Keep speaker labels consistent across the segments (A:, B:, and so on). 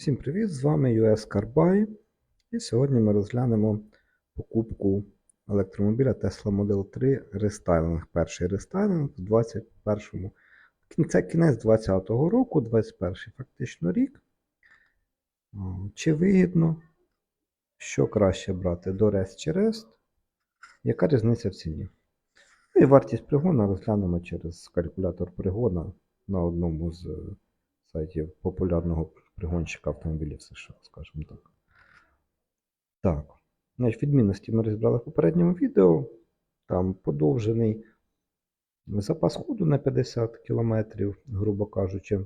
A: Всім привіт! З вами US Carbuy. І сьогодні ми розглянемо покупку електромобіля Tesla Model 3 рестайлинг. Перший рестайлинг в 21-му. Це кінець 20-го року, 21-й фактично рік. Чи вигідно? Що краще брати до REST чи REST? Яка різниця в ціні? Ну і вартість пригона розглянемо через калькулятор пригона на одному з е, сайтів популярного пригонщика автомобілів США, скажімо так. Так. Значить, відмінності ми розібрали в попередньому відео. Там подовжений запас ходу на 50 км, грубо кажучи.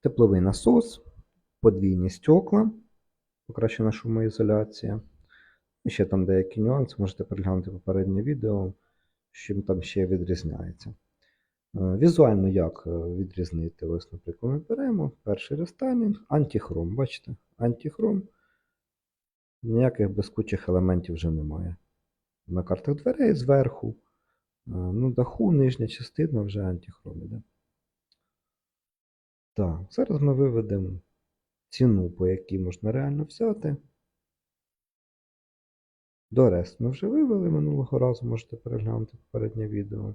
A: Тепловий насос, подвійні стекла, покращена шумоізоляція. І ще там деякі нюанси, можете переглянути попереднє відео, з чим там ще відрізняється. Е, Візуально як е, відрізнити? Ось, наприклад, ми беремо перший рестайлінг, антихром. Бачите? Антихром. Ніяких блискучих елементів вже немає. На картах дверей зверху. е, Ну, даху, нижня частина вже антихром іде. Так, зараз ми виведемо ціну, по якій можна реально взяти. До рест ми вже вивели минулого разу, можете переглянути попереднє відео.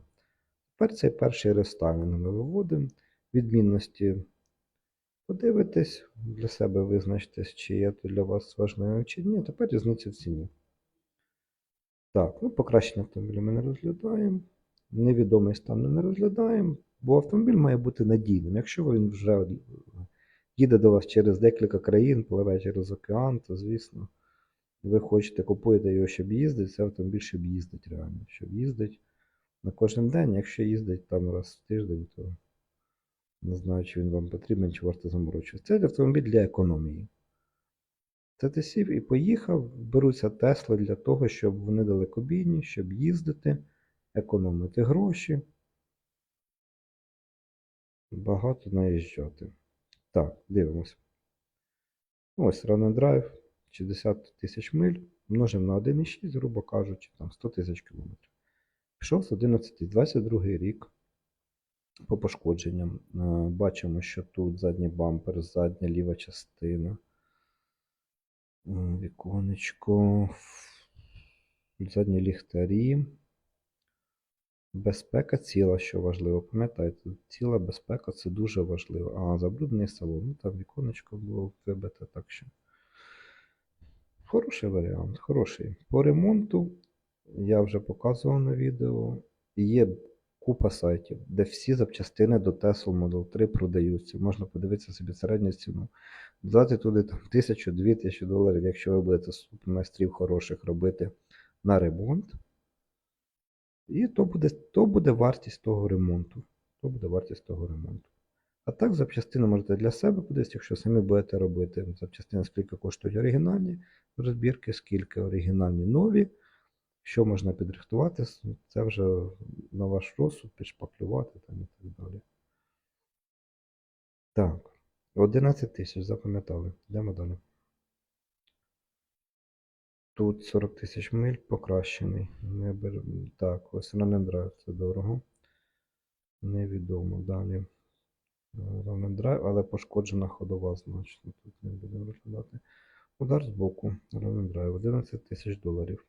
A: Тепер цей перший рестайлінг ми виводимо. Відмінності подивитесь, для себе визначтесь, чи є то для вас важливим чи ні. Тепер різниця в ціні. Так, ну покращення автомобіля ми не розглядаємо. Невідомий стан ми не розглядаємо, бо автомобіль має бути надійним. Якщо він вже їде до вас через декілька країн, пливе через океан, то звісно, ви хочете купуєте його, щоб їздити, це автомобіль, щоб їздить реально. Щоб їздить на кожен день, якщо їздить там раз в тиждень, то не знаю, чи він вам потрібен, чи варто заморочуватися. Це автомобіль для економії. Це ти сів і поїхав, беруться Тесли для того, щоб вони далекобійні, щоб їздити, економити гроші, багато наїжджати. Так, дивимося. Ось Run Drive 60 тисяч миль, множимо на 1,6, грубо кажучи, там 100 тисяч кілометрів. Пішов з 11, 22 рік. По пошкодженням. Е, Бачимо, що тут задній бампер, задня ліва частина. Е, Віконечко. Задні ліхтарі. Безпека ціла, що важливо. Пам'ятайте, ціла безпека це дуже важливо. А, забруднений салон. Ну, там віконечко було вибите, так що. Хороший варіант, хороший. По ремонту я вже показував на відео. Є купа сайтів, де всі запчастини до Tesla Model 3 продаються. Можна подивитися собі середню ціну. Дати туди там, тисячу, дві тисячі доларів, якщо ви будете супермайстрів хороших робити на ремонт. І то буде, то буде вартість того ремонту. То буде вартість того ремонту. А так, запчастини можете для себе подивитися, якщо самі будете робити запчастини, скільки коштують оригінальні розбірки, скільки оригінальні нові. Що можна підрихтувати, це вже на ваш розсуд, підшпаклювати там і так далі. Так, 11 тисяч, запам'ятали. Йдемо далі. Тут 40 тисяч миль покращений. Не бер... Так, ось and це дорого. Невідомо далі. Drive, але пошкоджена ходова, значить. Тут не будемо розглядати. Удар з боку. Drive, 11 тисяч доларів.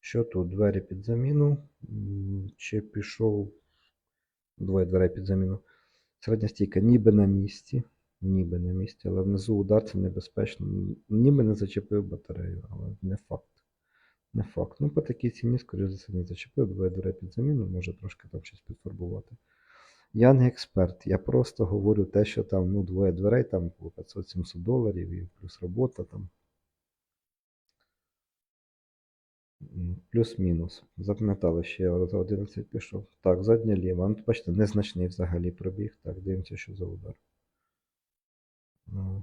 A: Що тут? Двері під заміну. Чи пішов двоє дверей під заміну. Середня стійка ніби на місці. Ніби на місці, але внизу удар це небезпечно. Ніби не зачепив батарею, але не факт. Не факт. Ну, по такій ціні, скоріше за все, не зачепив. Двоє дверей під заміну, може трошки там щось підфарбувати. Я не експерт, я просто говорю те, що там ну, двоє дверей, там по 500-700 доларів і плюс робота там. Плюс-мінус. Запам'ятали, що я за 11 пішов. Так, задня ліва. Ну, бачите, незначний взагалі пробіг. Так, дивимося, що за удар.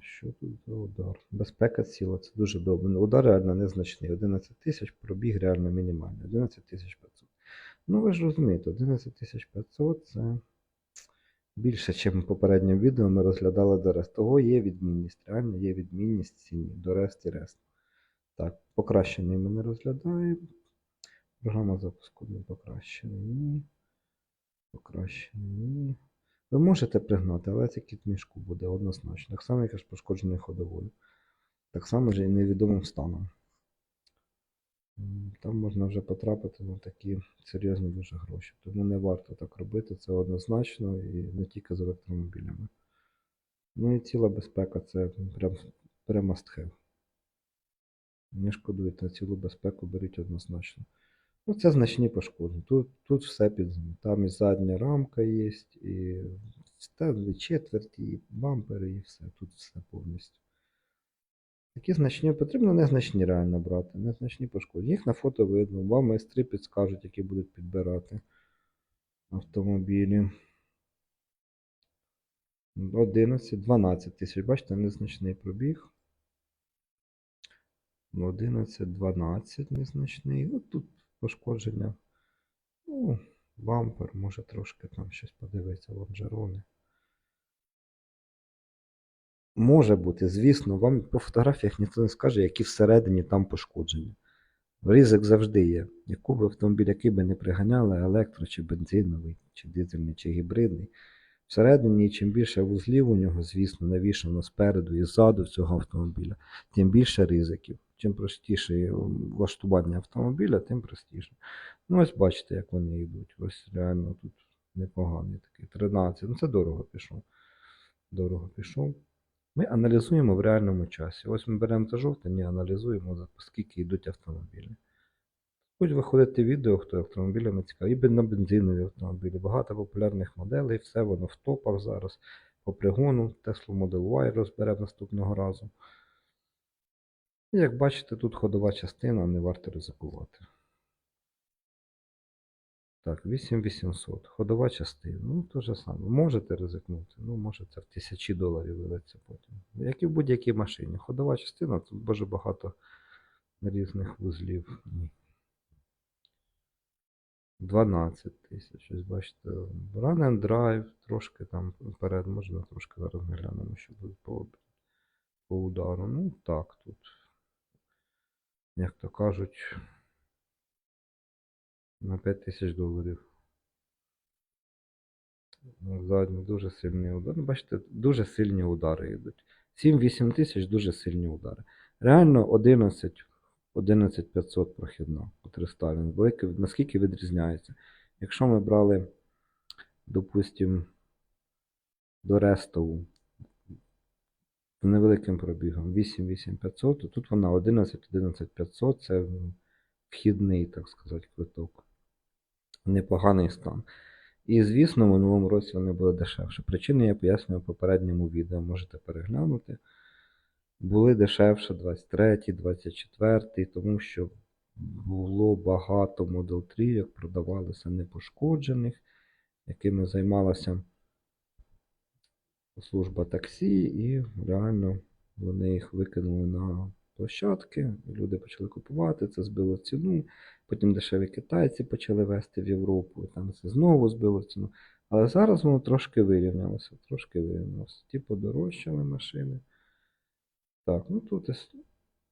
A: Що тут за удар? Безпека ціла, це дуже добре. Ну, Удар реально незначний. 11 тисяч, пробіг реально мінімальний. 11 тисяч 500. Ну, ви ж розумієте, 11 тисяч 500 це більше, ніж в попередньому відео ми розглядали до рест. Того є відмінність. Реально є відмінність ціні до рест і рест. Покращений ми не розглядаємо. Програма запуску не покращена. Ні. Покращений ні. Ви можете пригнати, але це в мішку буде однозначно. Так само, як і ж пошкодженою ходовою. Так само ж і невідомим станом. Там можна вже потрапити на такі серйозні дуже гроші. Тому не варто так робити, це однозначно і не тільки з електромобілями. Ну і ціла безпека це прям, прям must have. Не шкодуйте на цілу безпеку, беріть однозначно. Ну, це значні пошкодження. Тут, тут все під. Там і задня рамка є, і стелі четверті, і бампери, і все. Тут все повністю. Такі значні потрібно незначні реально брати, незначні пошкодження. Їх на фото видно, вам майстри підскажуть, які будуть підбирати автомобілі. 11, 12 тисяч. Бачите, незначний пробіг. 11, 12 незначний. От тут пошкодження. Ну, бампер, може трошки там щось подивитися, лонжерони. Може бути, звісно, вам по фотографіях ніхто не скаже, які всередині там пошкодження. Ризик завжди є. Яку б автомобіль, який би не приганяли, електро, чи бензиновий, чи дизельний, чи гібридний. Всередині, чим більше вузлів у нього, звісно, навішано спереду і ззаду цього автомобіля, тим більше ризиків. Чим простіше влаштування автомобіля, тим простіше. Ну, ось бачите, як вони йдуть. Ось реально тут непоганий такий. 13. Ну, це дорого пішов. Дорого пішов. Ми аналізуємо в реальному часі. Ось ми беремо це жовтень аналізуємо, скільки йдуть автомобілі. Будь виходити відео, хто автомобілями цікавий, і на бензинові автомобілі. Багато популярних моделей, все воно в топах зараз. По пригону Tesla Model Y розберемо наступного разу. І як бачите, тут ходова частина, не варто ризикувати. Так, 8800. Ходова частина. Ну, то же саме. Можете ризикнути. Ну, може це в тисячі доларів вилиться потім. Як і в будь-якій машині. Ходова частина, тут дуже багато різних вузлів. 12 тисяч. Ось бачите, Run and Drive, трошки там вперед, можна трошки зараз глянемо, що буде по, по удару. Ну, так, тут, як то кажуть, на 5 тисяч доларів. Задні дуже сильні удари. Ну, Бачите, дуже сильні удари йдуть. 7-8 тисяч дуже сильні удари. Реально 11 11500 прохідна от рестайлінг. Велике, наскільки відрізняється? Якщо ми брали, допустимо, до рестову з невеликим пробігом 88500, то тут вона 11 11500 це вхідний, так сказати, квиток. Непоганий стан. І, звісно, в минулому році вони були дешевше. Причини я пояснював в попередньому відео, можете переглянути були дешевше 23, 24, тому що було багато Model 3, як продавалися непошкоджених, якими займалася служба таксі, і реально вони їх викинули на площадки, люди почали купувати, це збило ціну. Потім дешеві китайці почали вести в Європу, і там це знову збило ціну. Але зараз воно трошки вирівнялося, трошки вирівнялося. Ті подорожчали машини. Так, ну тут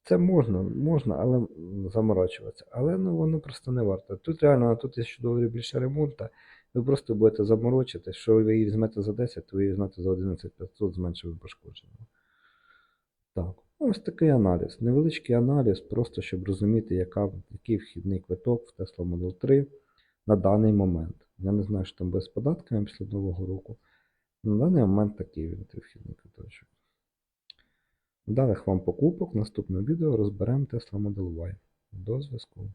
A: це можна, можна, але заморачуватися. Але ну воно просто не варто. Тут реально на тут 1000 доларів більше ремонту. Ви просто будете заморочитись, що ви її візьмете за 10, то ви її візьмете за 11500 з меншими пошкодженнями. Так, ось такий аналіз. Невеличкий аналіз, просто щоб розуміти, яка, який вхідний квиток в Tesla Model 3 на даний момент. Я не знаю, що там буде з податками після Нового року. На даний момент такий він вхідний квиточок. Вдалих вам покупок. В наступному відео розберемо Tesla Model Y. До зв'язку.